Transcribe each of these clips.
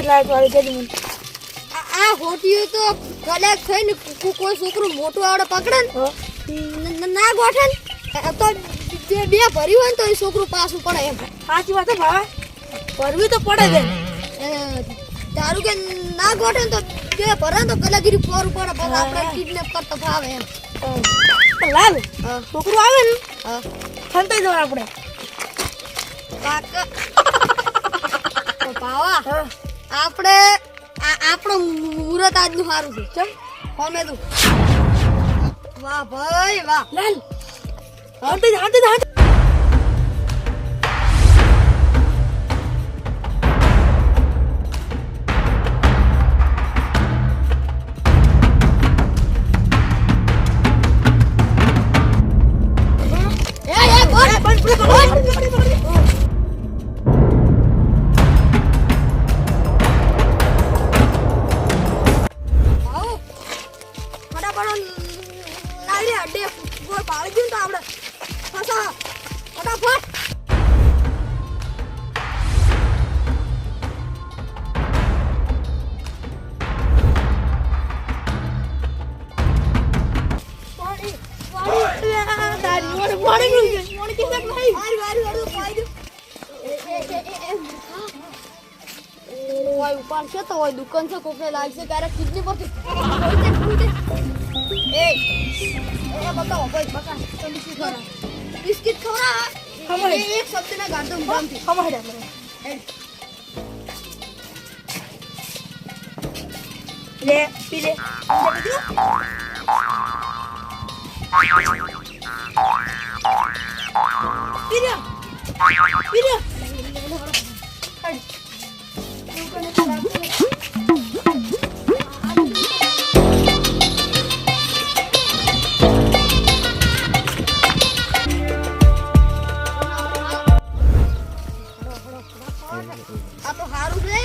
હોટી light વાળી છે મને આ હોટીઓ તો કદાચ થઈને કો- કોઈ છોકરું મોટું આવડે પકડે ને. ન- ગોઠે ને તો બે બે ભર્યું હોય ને તો એ છોકરું પાછું પડે એમ. સાચી વાત ભાઈ. ભરવી તો પડે છે એ કે ના ગોઠે તો બે ભરે તો કલાગીરી ફોર પડે પછી આપણે કિડનેપ કરતા ફાવે એમ. પણ લાલ છોકરું આવે ને હા. ખંતાઈ જવા આપણે. કાકા ભાવા. આપણે આપણું મુહૂર્ત આજનું સારું છે. ચમ કોમે તું વાહ ભાઈ વાહ. લાલ હાંતે હાંતે હાંતે એ છે તો હોય દુકાન છે કોકને લાગશે ક્યારેક કેટલી. એ એ બતાવો ભાઈ બકા તમે શું કરો બિસ્કિટ. એ એક શબ્દ ના ગાડો મુરામથી ખબર છે મને લે પી લે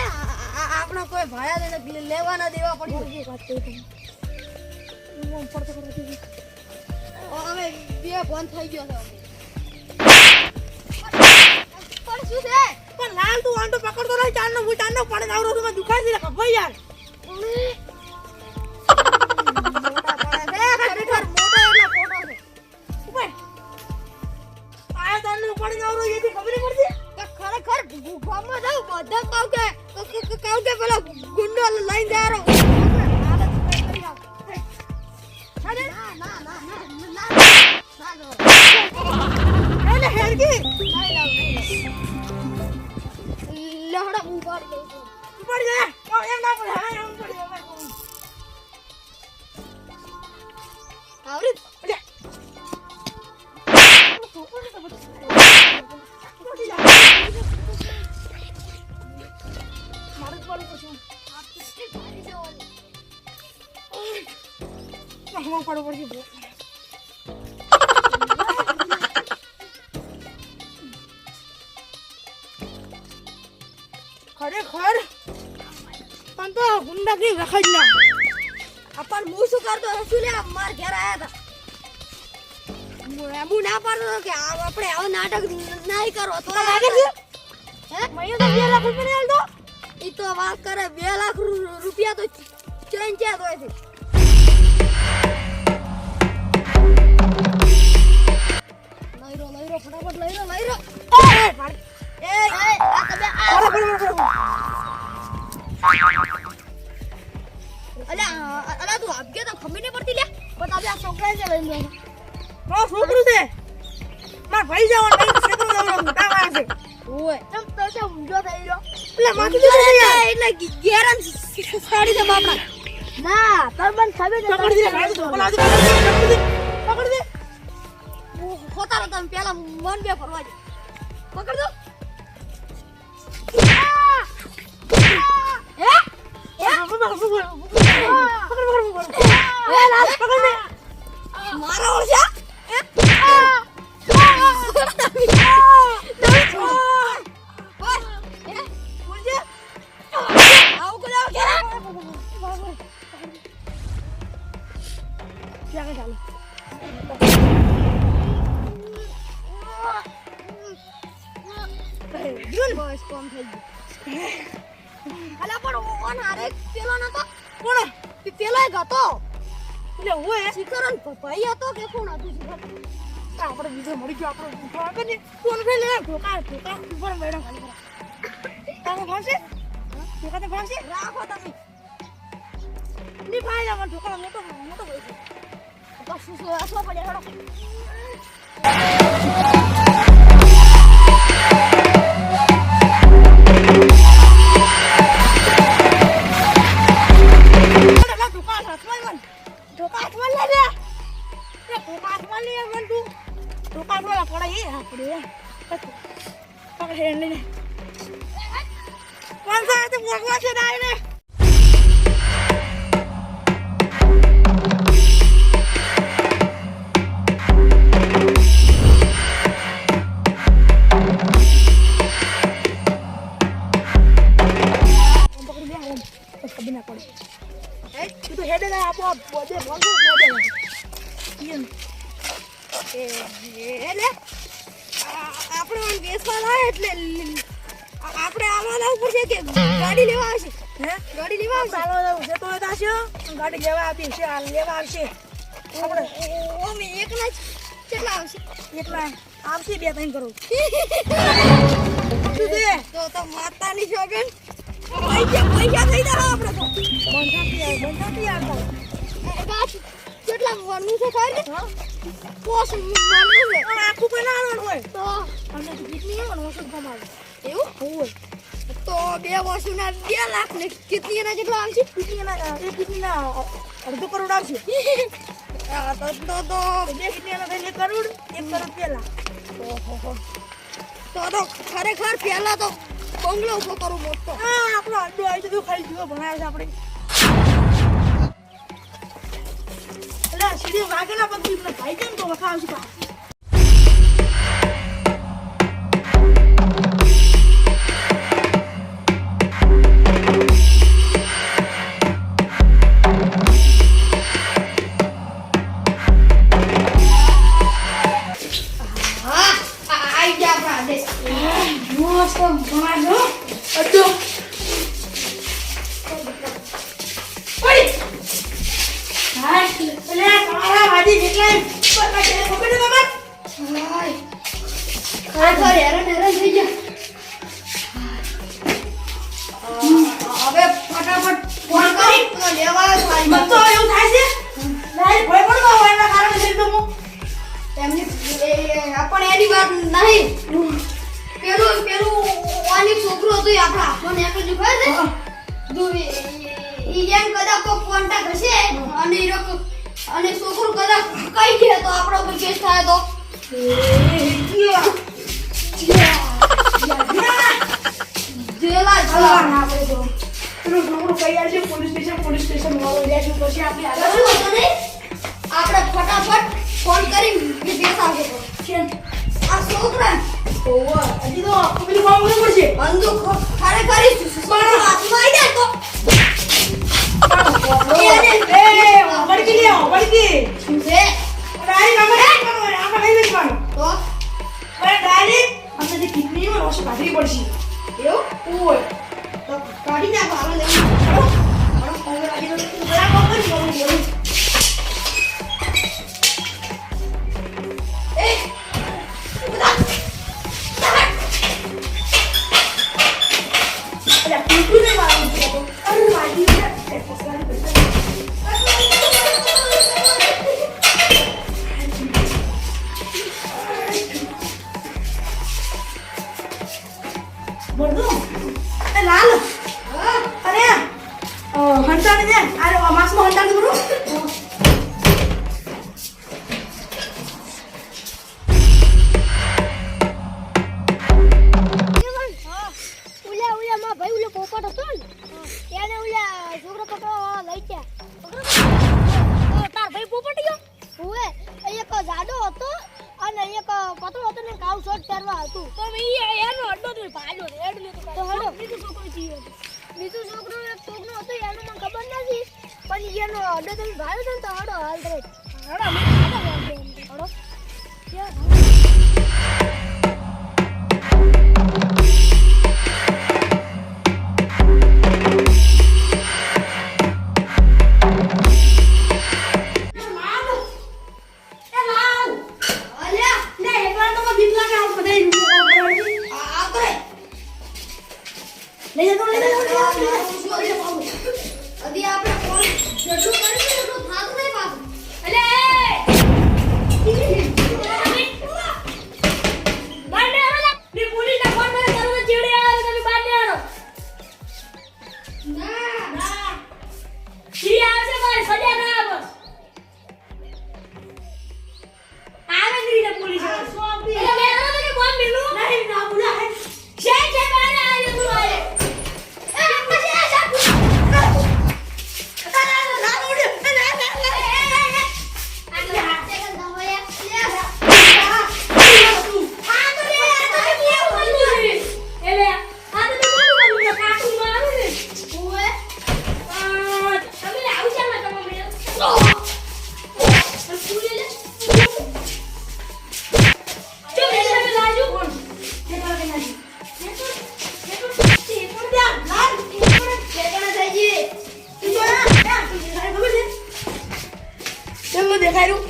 આ- આ- આપણા કોઈ ભાડા લઈને લેવા ના દેવા પડશે હવે બે બંધ થઈ ગયો છે. પણ શું છે પણ લાલ તું આંટો પકડતો રહી ચાંદનો હું ચાંદનો પડે આવરો તો મને દુખાય છે ખબર યાર ખરેખર ગુફામાં જાઉં બધા કહું કે ક- ક- કહું કે પેલો ગુંડો લઈને જાય ના હેરકી લહડા છું. ઉપર જા એમ ના પડે હા એમ પડે આવરી લે મારું પડે પછી આ કેટલી ભારી ઓલી. હું પડે પડશે. તો ગુંડા થી વખાઈ ના આ પણ હું શું કરતો? શું લે માર ઘેર આયા હતા હું ના પાડતો કે આપણે આવો નાટક નહીં કરો. તો લાગે છે? હે? મહિને તો બે લાખ રૂપિયા હાલતો ઈ તો વાત કરે બે લાખ રૂ- રૂપિયા તો ચેન ચેન હોય છે. લઈ રો લઈ રો ફટાફટ લઈ રો લઈ રો એ એ આ તમે આ. અલ્યા અલ્યા તું આપકે તો ખબર નહીં પડતી લે પણ તમે આ છોકરા છે લઈને લો મારો છોકરું છે. મારા ભાઈ જાવ ભાઈ છોકરું જવાનું. મોટા વાળા છે. ઓય તમ તો છે ઊંધો થઈ ગયો. એટલે માથું દુખે છે યાર. એટલે ગેરન સાડી દે બાપડા. ના તમન ખબર છે પકડી દે ભાઈ તો પકડી પકડી દે પકડી દે હોતા રહો તમે પેલા મન બે ફરવા દે. પકડ દો હે? એ લાલ પકડ કે બસ કોમ થઈ ગયું અલા પણ ઓન હારે પેલો નતો. કોણ? પેલો એક હતો એટલે એ શિખરન ભાઈ હતો કે કોણ હતું શિખર આપણે બીજો મળી ગયો, આપણો ઊંધો આવે ને. ફોન કરી લે? ઢોકા ઢોકા ઉપર મેડમ ખાલી તારો ભાવશે ઠોકા તો ભાવશે રાખો તમે. ની ભાઈ જવાનું ઢોકા મોટો મોટો ભાઈ છે. બસ શું શું પડ્યા? પડે હેડો. છે આ લેવા આવશે. આપણે અમે એકલા જ? કેટલા આવશે? એકલા આવશે બે ત્રણ કરોડ શું છે? તો તો માતાની સોગન પૈસા પૈસા થઈ જાય આપણે તો. બંધાતી આવે બંધાતી આવતા. એ કેટલા વરનું છે ખબર પોસ મરનું છે. આખું બનાવવાનું હોય. તો અને કેટલી આવે ઓછું કમાવું એવું હોય. તો બે વર્ષના બે લાખ ને કેટલી એના જેટલા આવશે કિડનીના એ કિડનીના અડધો કરોડ આવશે? તો તો તો બે કિડનીના થઈને કરોડ? એક કરોડ પહેલા. તો તો ખરેખર પહેલા તો બંગલો ઊભો કરું મોટો હા આપણો અડ્ડો આવી તો ખાલી જીવો ભણાવે છે આપણે. એટલે સીડી વાગે ના પગી ભાઈ કેમ તો વખા આવશે ખરેખર હેરાન હેરાન થઈ ગયા હવે ફટાફટ ફોન કરી લેવા એવું થાય છે લાઈ ભય પડતો હોય કારણે છે તો એમની એ- પણ એની વાત નહીં પેલું પેલું વાની છોકરો હતો આપણા હાથમાં નીકળી ગયું ખબર છે ઈ એમ કદાચ કોઈ કોન્ટેક્ટ હશે અને અને છોકરો કદાચ કઈ ગયા તો આપણા પર કેસ થાય તો. આપણે ફટાફટ ફોન કરી કેમ આ છોકરા ઓવા હજી તો પેલું કરવું પડશે બંદૂક ખરેખર છોકરો હાથમાં આવી જાય તો એ છે ભાઈ ઉલ્યા